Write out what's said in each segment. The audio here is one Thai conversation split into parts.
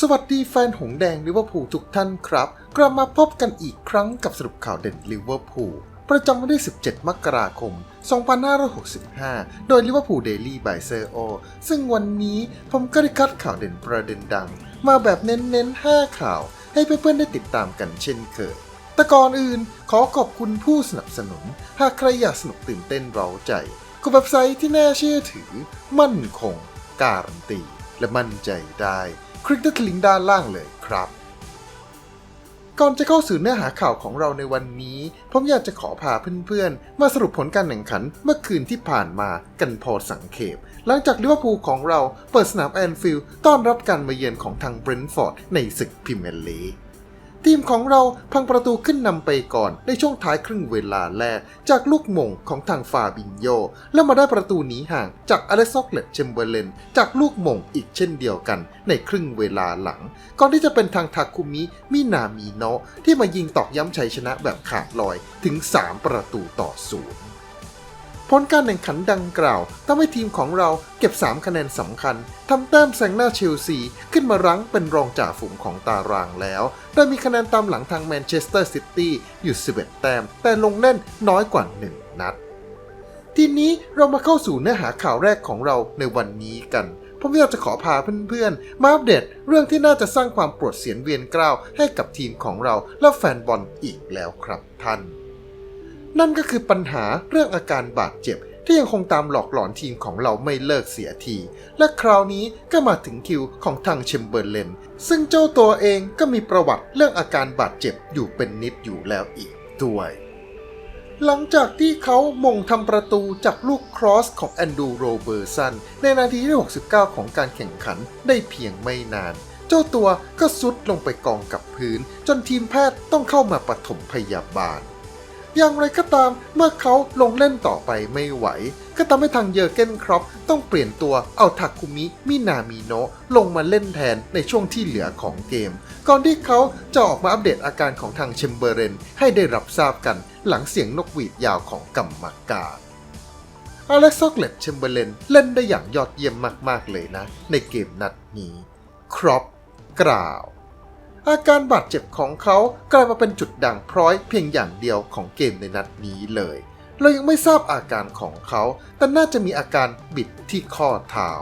สวัสดีแฟนหงแดงลิเวอร์พูลทุกท่านครับ กลับมาพบกันอีกครั้งกับสรุปข่าวเด่นลิเวอร์พูลประจำวันที่ 17 มกราคม 2565 โดยลิเวอร์พูลเดลี่บายเซอร์โอซึ่งวันนี้ผมก็ได้คัดข่าวเด่นประเด็นดัง มาแบบเน้นๆ 5 ข่าว ให้เพื่อนๆ ได้ติดตามกันเช่นเคยแต่ก่อนอื่นขอขอบคุณผู้สนับสนุน หากใครอยากสนุกตื่นเต้นเร้าใจกับเว็บไซต์ที่น่าเชื่อถือ มั่นคง การันตี และมั่นใจได้ คลิกที่ลิงก์ด้านล่างเลยครับ ก่อนจะเข้าสู่เนื้อหาข่าวของเราในวันนี้ ผมอยากจะขอพาเพื่อนๆ มาสรุปผลการแข่งขันเมื่อคืนที่ผ่านมากันพอสังเขปหลังจากลิเวอร์พูลของเราเปิดสนามแอนฟิลด์ต้อนรับการมาเยือนของทางเบรนท์ฟอร์ดในศึกพรีเมียร์ลีก ทีมของเราพังประตูขึ้นนำไปก่อนในช่วงท้ายครึ่งเวลาแรก จากลูกมงของทางฟาบินโย แล้วมาได้ประตูหนีห่างจากอเล็กซอกเลตเชมเบอร์เลนจากลูกมงอีกเช่นเดียวกัน ในครึ่งเวลาหลัง ก่อนที่จะเป็นทางทาคุมิมินามิโนะที่มายิงตอกย้ำชัยชนะแบบขาดลอยถึง 3 ประตูต่อศูนย์ ผลการแข่งขันดังกล่าวทำให้ทีมของเราเก็บ 3 คะแนนสำคัญทำแต้มแซงหน้าเชลซี ขึ้นมารั้งเป็นรองจ่าฝูงของตารางแล้ว โดยมีคะแนนตามหลังทางแมนเชสเตอร์ซิตี้อยู่ 11 แต้ม แต่ลงเล่นน้อยกว่า 1 นัด ทีนี้เรามาเข้าสู่เนื้อหาข่าวแรกของเราในวันนี้กันผมอยากจะขอพาเพื่อนๆ มาอัปเดตเรื่องที่น่าจะสร้างความปวดเสียนเวียนกล้าวให้กับทีมของเราและแฟนบอลอีกแล้วครับท่าน นั่นก็คือปัญหาเรื่องอาการบาดเจ็บ ที่ยังคงตามหลอกหลอนทีมของเราไม่เลิกเสียที และคราวนี้ก็มาถึงคิวของทางเชมเบอร์เลน ซึ่งเจ้าตัวเองก็มีประวัติเรื่องอาการบาดเจ็บอยู่เป็นนิดอยู่แล้วอีกด้วยหลังจากที่เขามงทำประตูจากลูกครอสของแอนดูโรเบอร์สัน ในนาทีที่ 69 ของการแข่งขันได้เพียงไม่นาน เจ้าตัวก็ซุดลงไปกองกับพื้น จนทีมแพทย์ต้องเข้ามาปฐมพยาบาล อย่างไรก็ตามเมื่อเขาลงเล่นต่อไปไม่ไหว ก็ทำให้ทางเยอร์เกนครอปต้องเปลี่ยนตัวเอาทาคุมิมินามิโนะลงมาเล่นแทนในช่วงที่เหลือของเกม ก่อนที่เขาจะออกมาอัปเดตอาการของทางเชมเบอร์เรนให้ได้รับทราบกันหลังเสียงนกหวีดยาวของกรรมการอเล็กซ์เลตเชมเบอร์เลนเล่นได้อย่างยอดเยี่ยมมากๆเลยนะ ในเกมนัดนี้ ครอปกล่าว อาการบาดเจ็บของเขากลายมาเป็นจุดด่างพร้อยเพียงอย่างเดียวของเกมในนัดนี้เลย เรายังไม่ทราบอาการของเขา แต่น่าจะมีอาการบิดที่ข้อเท้า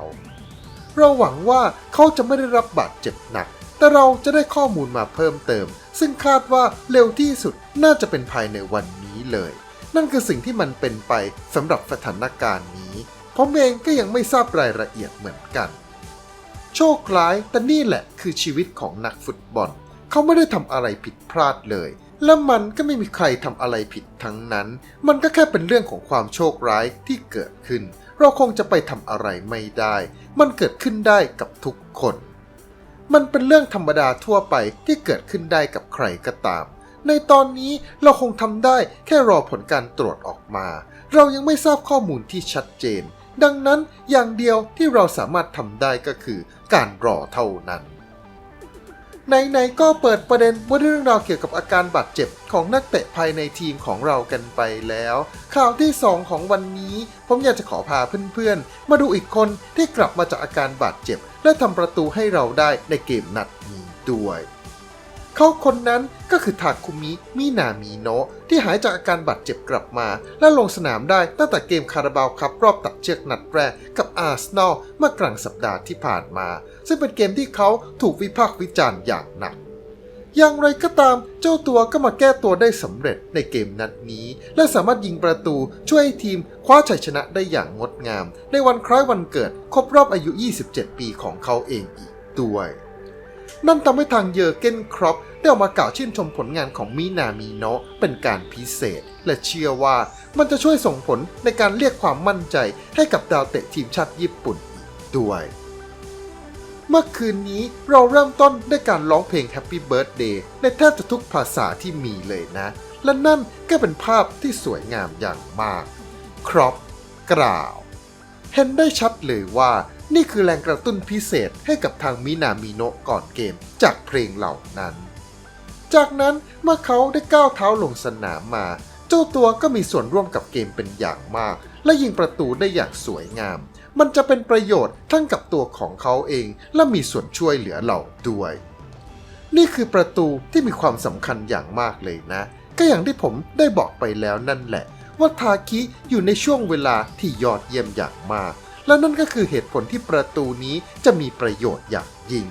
เราหวังว่าเขาจะไม่ได้รับบาดเจ็บหนัก แต่เราจะได้ข้อมูลมาเพิ่มเติม ซึ่งคาดว่าเร็วที่สุดน่าจะเป็นภายในวันนี้เลย นั่นคือสิ่งที่มันเป็นไปสำหรับสถานการณ์นี้ผมเองก็ยังไม่ทราบรายละเอียดเหมือนกัน ชคร้าย แต่นี่แหละคือชีวิตของนักฟุตบอล เขาไม่ได้ทำอะไรผิดพลาดเลย และมันก็ไม่มีใครทำอะไรผิดทั้งนั้น มันก็แค่เป็นเรื่องของความโชคร้ายที่เกิดขึ้น เราคงจะไปทำอะไรไม่ได้ มันเกิดขึ้นได้กับทุกคน มันเป็นเรื่องธรรมดาทั่วไปที่เกิดขึ้นได้กับใครก็ตามในตอนนี้เราคงทำได้แค่รอผลการตรวจออกมา เรายังไม่ทราบข้อมูลที่ชัดเจน ดังนั้นอย่างเดียวที่เราสามารถทำได้ก็คือการรอเท่านั้นไหนๆก็เปิดประเด็นว่าเรื่องราวเกี่ยวกับอาการบาดเจ็บของนักเตะภายในทีมของเรากันไปแล้ว ข่าวที่ 2 ของวันนี้ ผมอยากจะขอพาเพื่อนๆ มาดูอีกคนที่กลับมาจากอาการบาดเจ็บ และทำประตูให้เราได้ในเกมนัดนี้ด้วย เขาคนนั้นก็คือทาคุมิมินามิโนะที่หายจากอาการบาดเจ็บกลับมา และลงสนามได้ตั้งแต่เกมคาราบาวคัพรอบตัดเชือกนัดแรกกับอาร์เซนอลเมื่อกลางสัปดาห์ที่ผ่านมา ซึ่งเป็นเกมที่เขาถูกวิพากษ์วิจารณ์อย่างหนัก อย่างไรก็ตามเจ้าตัวก็มาแก้ตัวได้สำเร็จในเกมนัดนี้ และสามารถยิงประตูช่วยให้ทีมคว้าชัยชนะได้อย่างงดงาม ในวันคล้ายวันเกิดครบรอบอายุ 27 ปีของเขาเองอีกด้วย นั่นทำให้ทางเยอร์เกนครอปได้ออกมากล่าวชื่นชมผลงานของมินามิโนะเป็นการพิเศษ และเชื่อว่ามันจะช่วยส่งผลในการเรียกความมั่นใจให้กับดาวเตะทีมชาติญี่ปุ่นอีกด้วย เมื่อคืนนี้เราเริ่มต้นด้วยการร้องเพลง Happy Birthday ในแทบจะทุกภาษาที่มีเลยนะ และนั่นก็เป็นภาพที่สวยงามอย่างมาก ครอปกล่าว เห็นได้ชัดเลยว่า นี่คือแรงกระตุ้นพิเศษให้กับทางมินามิโนะก่อนเกมจากเพลงเหล่านั้น จากนั้นเมื่อเขาได้ก้าวเท้าลงสนามมา เจ้าตัวก็มีส่วนร่วมกับเกมเป็นอย่างมาก และยิงประตูได้อย่างสวยงาม มันจะเป็นประโยชน์ทั้งกับตัวของเขาเอง และมีส่วนช่วยเหลือเราด้วย นี่คือประตูที่มีความสำคัญอย่างมากเลยนะ ก็อย่างที่ผมได้บอกไปแล้วนั่นแหละ ว่าทาคิอยู่ในช่วงเวลาที่ยอดเยี่ยมอย่างมาก และนั่นก็คือเหตุผลที่ประตูนี้จะมีประโยชน์อย่างยิ่ง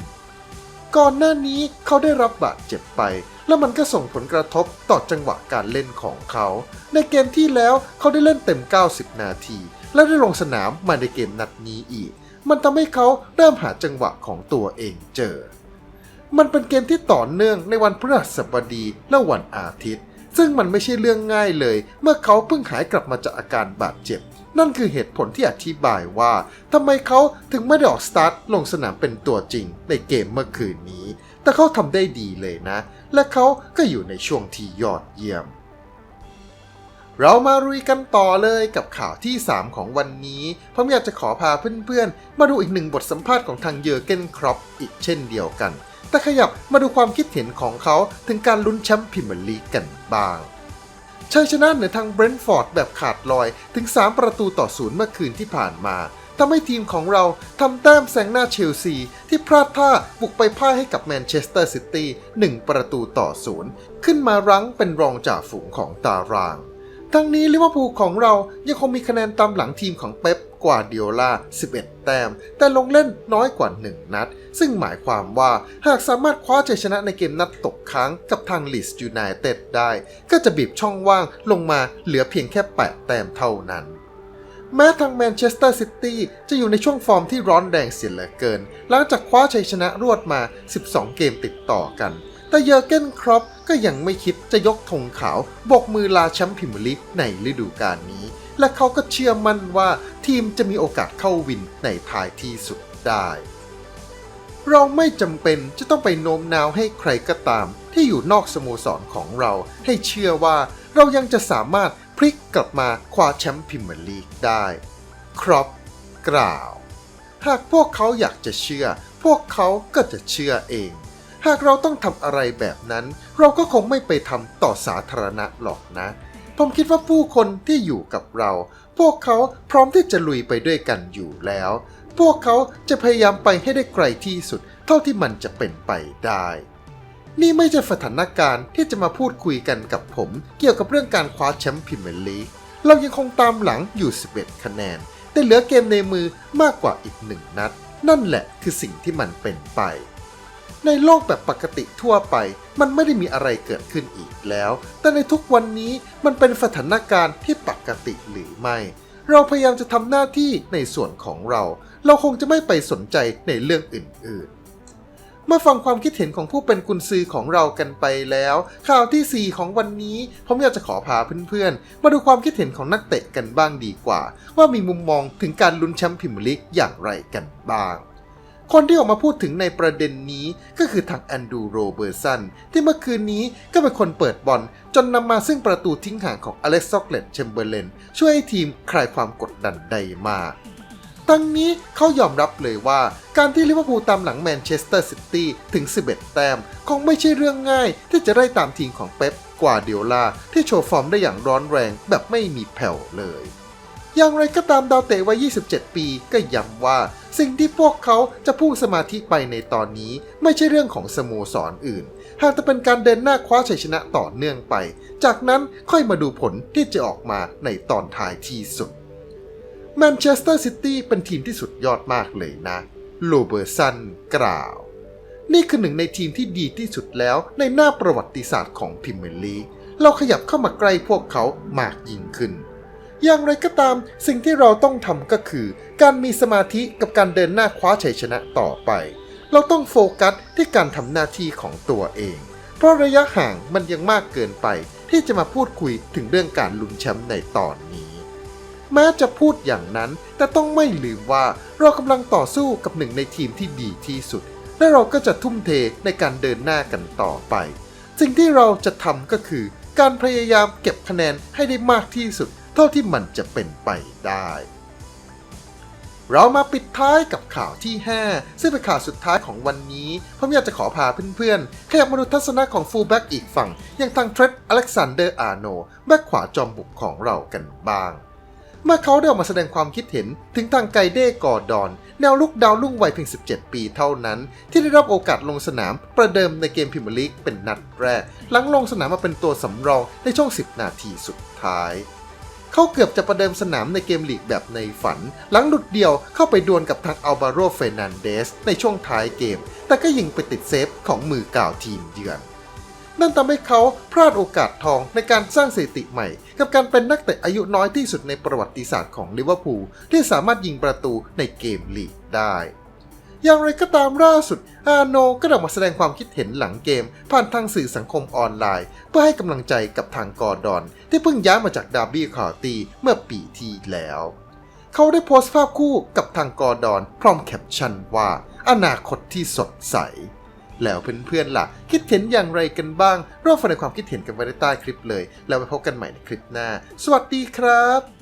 ก่อนหน้านี้เขาได้รับบาดเจ็บไป แล้วมันก็ส่งผลกระทบต่อจังหวะการเล่นของเขา ในเกมที่แล้วเขาได้เล่นเต็ม 90 นาที และได้ลงสนามมาในเกมนัดนี้อีก มันทำให้เขาเริ่มหาจังหวะของตัวเองเจอ มันเป็นเกมที่ต่อเนื่องในวันพฤหัสบดีและวันอาทิตย์ซึ่งมันไม่ใช่เรื่องง่ายเลย เมื่อเขาเพิ่งหายกลับมาจากอาการบาดเจ็บ นั่นคือเหตุผลที่อธิบายว่าทำไมเขาถึงไม่ได้ออกสตาร์ทลงสนามเป็นตัวจริงในเกมเมื่อคืนนี้ แต่เขาทำได้ดีเลยนะ และเขาก็อยู่ในช่วงที่ยอดเยี่ยม เรามารุยกันต่อเลยกับข่าวที่ 3 ของวันนี้ผมอยากจะขอพาเพื่อนๆ มาดูอีกหนึ่งบทสัมภาษณ์ของทางเยอร์เกนครอปอีกเช่นเดียวกัน แต่ขยับมาดูความคิดเห็นของเขาถึงการลุ้นแชมป์พรีเมียร์ลีกกันบ้าง ชัยชนะเหนือทางเบรนท์ฟอร์ดแบบขาดลอยถึง 3 ประตูต่อศูนย์เมื่อคืนที่ผ่านมาทำให้ทีมของเราทำแต้มแซงหน้าเชลซี ที่พลาดท่าบุกไปพ่ายให้กับแมนเชสเตอร์ซิตี้1ประตูต่อศูนย์ขึ้นมารั้งเป็นรองจ่าฝูงของตาราง ทั้งนี้ลิเวอร์พูลของเรายังคงมีคะแนนตามหลังทีมของเป๊ปกว่าเดียล่า 11 แต้ม แต่ลงเล่นน้อยกว่า 1 นัด ซึ่งหมายความว่าหากสามารถคว้าชัยชนะในเกมนัดตกค้างกับทางลีสยูไนเต็ดได้ ก็จะบีบช่องว่างลงมาเหลือเพียงแค่ 8 แต้มเท่านั้น แม้ทางแมนเชสเตอร์ซิตี้จะอยู่ในช่วงฟอร์มที่ร้อนแรงเสียเหลือเกิน หลังจากคว้าชัยชนะรวดมา 12 เกมติดต่อกัน แต่เยอร์เกนครอปก็ยังไม่คิดจะยกธงขาวบกมือลาแชมป์พรีเมียร์ลีกในฤดูกาลนี้ และเขาก็เชื่อมั่นว่าทีมจะมีโอกาสเข้าวินในท้ายที่สุดได้ เราไม่จำเป็นจะต้องไปโน้มน้าวให้ใครก็ตาม ที่อยู่นอกสโมสรของเราให้เชื่อว่าเรายังจะสามารถพลิกกลับมาคว้าแชมป์พรีเมียร์ลีกได้ ครอปกล่าว หากพวกเขาอยากจะเชื่อ พวกเขาก็จะเชื่อเอง หากเราต้องทำอะไรแบบนั้น เราก็คงไม่ไปทำต่อสาธารณะหรอกนะ ผมคิดว่าผู้คนที่อยู่กับเรา พวกเขาพร้อมที่จะลุยไปด้วยกันอยู่แล้ว พวกเขาจะพยายามไปให้ได้ไกลที่สุด เท่าที่มันจะเป็นไปได้ นี่ไม่ใช่สถานการณ์ที่จะมาพูดคุยกันกับผม เกี่ยวกับเรื่องการคว้าแชมป์พรีเมียร์ลีกเรายังคงตามหลังอยู่ 11 คะแนน แต่เหลือเกมในมือมากกว่าอีกหนึ่งนัด นั่นแหละคือสิ่งที่มันเป็นไป ในโลกแบบปกติทั่วไป มันไม่ได้มีอะไรเกิดขึ้นอีกแล้ว แต่ในทุกวันนี้มันเป็นสถานการณ์ที่ปกติหรือไม่ เราพยายามจะทำหน้าที่ในส่วนของเรา เราคงจะไม่ไปสนใจในเรื่องอื่นๆมาฟังความคิดเห็นของผู้เป็นกุนซือของเรากันไปแล้ว ข่าวทีสี่ 4 ของวันนี้ผมอยากจะขอพาเพื่อนๆ มาดูความคิดเห็นของนักเตะกันบ้างดีกว่า ว่ามีมุมมองถึงการลุ้นแชมป์พรีเมียร์ลีกอย่างไรกันบ้าง คนที่ออกมาพูดถึงในประเด็นนี้ก็คือทางแอนดูโรเบอร์สันที่เมื่อคืนนี้ก็เป็นคนเปิดบอลจนนำมาซึ่งประตูทิ้งห่างของอเล็กซ์ซอกเลตแชมเบอร์เลนช่วยให้ทีมคลายความกดดันได้มากทั้งนี้เขายอมรับเลยว่า การที่ลิเวอร์พูลตามหลังแมนเชสเตอร์ซิตี้ถึง 11 แต้ม คงไม่ใช่เรื่องง่ายที่จะได้ตามทีมของเป๊ปกวาเดียลาที่โชว์ฟอร์มได้อย่างร้อนแรงแบบไม่มีแผ่วเลย อย่างไรก็ตามดาวเตะวัย 27 ปีก็ย้ำว่า สิ่งที่พวกเขาจะพุ่งสมาธิไปในตอนนี้ ไม่ใช่เรื่องของสโมสรออื่น หากจะเป็นการเดินหน้าคว้าชัยชนะต่อเนื่องไป จากนั้นค่อยมาดูผลที่จะออกมาในตอนท้ายที่สุดแมนเชสเตอร์ซิตี้เป็นทีมที่สุดยอดมากเลยนะ โรเบอร์สันกล่าว นี่คือหนึ่งในทีมที่ดีที่สุดแล้วในหน้าประวัติศาสตร์ของพรีเมลีเราขยับเข้ามาใกล้พวกเขามากยิ่งขึ้น อย่างไรก็ตามสิ่งที่เราต้องทำก็คือ การมีสมาธิกับการเดินหน้าคว้าชัยชนะต่อไป เราต้องโฟกัสที่การทำหน้าที่ของตัวเอง เพราะระยะห่างมันยังมากเกินไป ที่จะมาพูดคุยถึงเรื่องการลุ้นแชมป์ในตอนนี้ แม้จะพูดอย่างนั้น แต่ต้องไม่ลืมว่าเรากำลังต่อสู้กับหนึ่งในทีมที่ดีที่สุด และเราก็จะทุ่มเทในการเดินหน้ากันต่อไป สิ่งที่เราจะทำก็คือ การพยายามเก็บคะแนนให้ได้มากที่สุด เท่าที่มันจะเป็นไปได้ เรามาปิดท้ายกับข่าวที่ 5 ซึ่งเป็นข่าวสุดท้ายของวันนี้ ผมอยากจะขอพาเพื่อนๆ ขยับมาดูทัศนะของฟูลแบ็กอีกฝั่ง อย่างทางเทรดอเล็กซานเดอร์อาร์โนแบ็กขวาจอมบุกของเรากันบ้างเมื่อเขาได้ออกมาแสดงความคิดเห็นถึงทางไกเด้กอดอน แนวลุกดาวรุ่งวัยเพียง 17 ปีเท่านั้น ที่ได้รับโอกาสลงสนามประเดิมในเกมพรีเมียร์ลีกเป็นนัดแรก หลังลงสนามมาเป็นตัวสำรองในช่วง 10 นาทีสุดท้าย เขาเกือบจะประเดิมสนามในเกมลีกแบบในฝัน หลังหลุดเดียวเข้าไปดวลกับทางอัลบาโรเฟนันเดสในช่วงท้ายเกม แต่ก็ยิงไปติดเซฟของมือก่าวทีมเยือน นั่นทำให้เขาพลาดโอกาสทองในการสร้างสถิติใหม่ กับการเป็นนักเตะอายุน้อยที่สุดในประวัติศาสตร์ของลิเวอร์พูลที่สามารถยิงประตูในเกมลีกได้ อย่างไรก็ตามล่าสุด อาโนก็ได้ออกมาแสดงความคิดเห็นหลังเกม ผ่านทางสื่อสังคมออนไลน์ เพื่อให้กำลังใจกับทางกอร์ดอน ที่เพิ่งย้ายมาจากดาร์บี้คาวตีเมื่อปีที่แล้ว เขาได้โพสต์ภาพคู่กับทางกอร์ดอน พร้อมแคปชั่นว่า อนาคตที่สดใส แล้วเพื่อนๆล่ะ คิดเห็นอย่างไรกันบ้างร่วมแสดงความคิดเห็นกันไว้ใต้คลิปเลย แล้วไปพบกันใหม่ในคลิปหน้า สวัสดีครับ